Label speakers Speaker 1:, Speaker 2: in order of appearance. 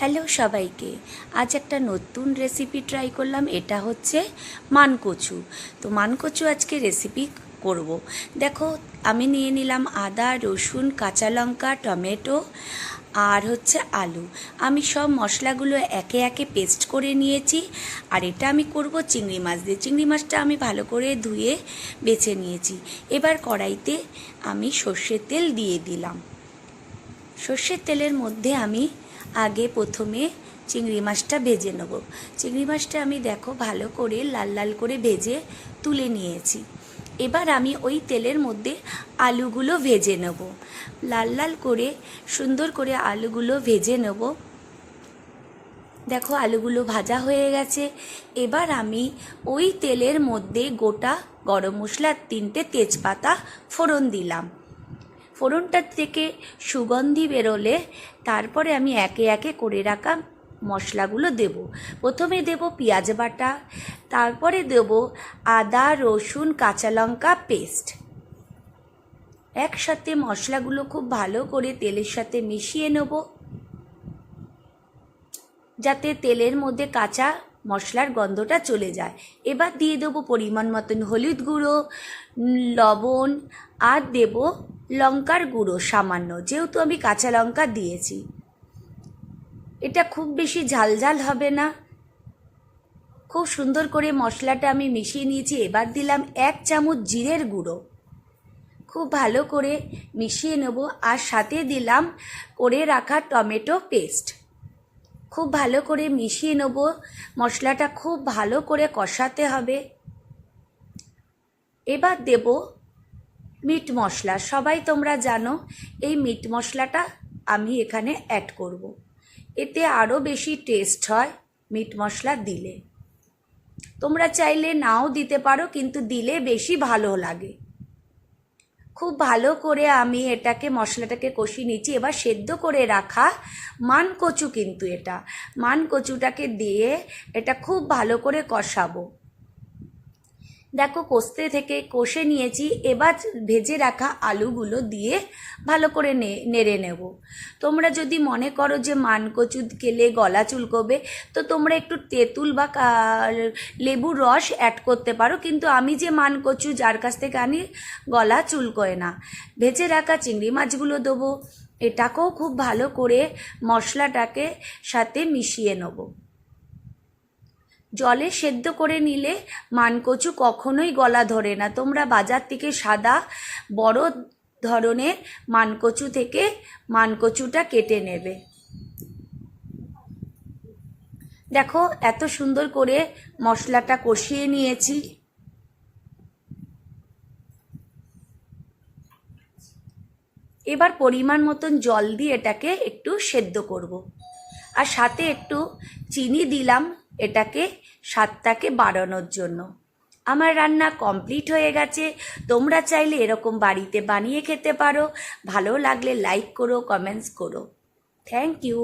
Speaker 1: Hello সবাইকে, আজ একটা নতুন রেসিপি ট্রাই করলাম, এটা হচ্ছে মানকচু। তো মানকচু আজকে রেসিপি করব। দেখো, আমি নিয়ে নিলাম আদা, রসুন, কাঁচা লঙ্কা, টমেটো আর হচ্ছে আলু। আমি সব মশলাগুলো একে একে পেস্ট করে নিয়েছি, আর এটা আমি করব চিংড়ি মাছ দিয়ে। চিংড়ি মাছটা আমি ভালো করে ধুয়ে বেছে নিয়েছি। এবার কড়াইতে আমি সর্ষের তেল দিয়ে দিলাম। সর্ষের তেলের মধ্যে আমি আগে প্রথমে চিংড়ি মাছটা ভেজে নেব। চিংড়ি মাছটা আমি দেখো ভালো করে লাল লাল করে ভেজে তুলে নিয়েছি। এবার আমি ওই তেলের মধ্যে আলুগুলো ভেজে নেব। লাল লাল করে, সুন্দর করে আলুগুলো ভেজে নেব। দেখো আলুগুলো ভাজা হয়ে গেছে। এবার আমি ওই তেলের মধ্যে গোটা গরম মশলার তিনটে তেজপাতা ফোড়ন দিলাম। ফোড়নটার থেকে সুগন্ধি বেরোলে তারপরে আমি একে একে করে রাখা মশলাগুলো দেব। প্রথমে দেব পেঁয়াজ বাটা, তারপরে দেব আদা, রসুন, কাঁচা লঙ্কা পেস্ট। একসাথে মশলাগুলো খুব ভালো করে তেলের সাথে মিশিয়ে নেব। যাতে তেলের মধ্যে কাঁচা মশলার গন্ধটা চলে যায়। এবার দিয়ে দেবো পরিমাণ মতন হলুদ গুঁড়ো, লবণ, আর দেব লঙ্কার গুঁড়ো সামান্য, যেহেতু আমি কাঁচা লঙ্কা দিয়েছি। এটা খুব বেশি ঝাল ঝাল হবে না। খুব সুন্দর করে মশলাটা আমি মিশিয়ে নিয়েছি, এবার দিলাম এক চামচ জিরের গুঁড়ো। খুব ভালো করে মিশিয়ে নেব, আর সাথে দিলাম, করে রাখা টমেটো পেস্ট। খুব ভালো করে মিশিয়ে নেব। মশলাটা খুব ভালো করে কষাতে হবে। এবার দেব মিট মশলা। সবাই তোমরা জানো, এই মিট মশলাটা আমি এখানে অ্যাড করব। এতে আরও বেশি টেস্ট হয় মিট মশলা দিলে। তোমরা চাইলে নাও দিতে পারো, কিন্তু দিলে বেশি ভালো লাগে। খুব ভালো করে আমি এটাকে, মশলাটাকে কষিয়ে নিচ্ছি এবার সেদ্ধ করে রাখা মান কচু কিন্তু এটা। মান কচুটাকে দিয়ে এটা খুব ভালো করে কষাবো। দেখো কষতে থেকে কষে নিয়েছি, এবার ভেজে রাখা আলুগুলো দিয়ে ভালো করে নেড়ে নেব। তোমরা যদি মনে করো যে মান কচু খেলে গলা চুলকোবে, তো তোমরা একটু তেঁতুল বা লেবুর রস অ্যাড করতে পারো, কিন্তু আমি যে মান কচু যার কাছ থেকে আনি গলা চুলকোয় না। ভেজে রাখা চিংড়ি মাছগুলো দেবো, এটাকেও খুব ভালো করে মশলাটাকে সাথে মিশিয়ে নেব। জলে সেদ্ধ করে নিলে মানকচু কখনোই গলা ধরে না। তোমরা বাজার থেকে সাদা, বড় ধরনের মানকচু থেকে মানকচুটা কেটে নেবে। দেখো, এত সুন্দর করে মশলাটা কষিয়ে নিয়েছি। এবার পরিমাণ মতন জল দিয়ে এটাকে একটু সেদ্ধ করব। আর সাথে একটু চিনি দিলাম। এটাকে স্বাদটাকে বাড়ানোর জন্য। আমার রান্না কমপ্লিট হয়ে গেছে। তোমরা চাইলে এরকম বাড়িতে বানিয়ে খেতে পারো। ভালো লাগলে লাইক করো, কমেন্টস করো। Thank you.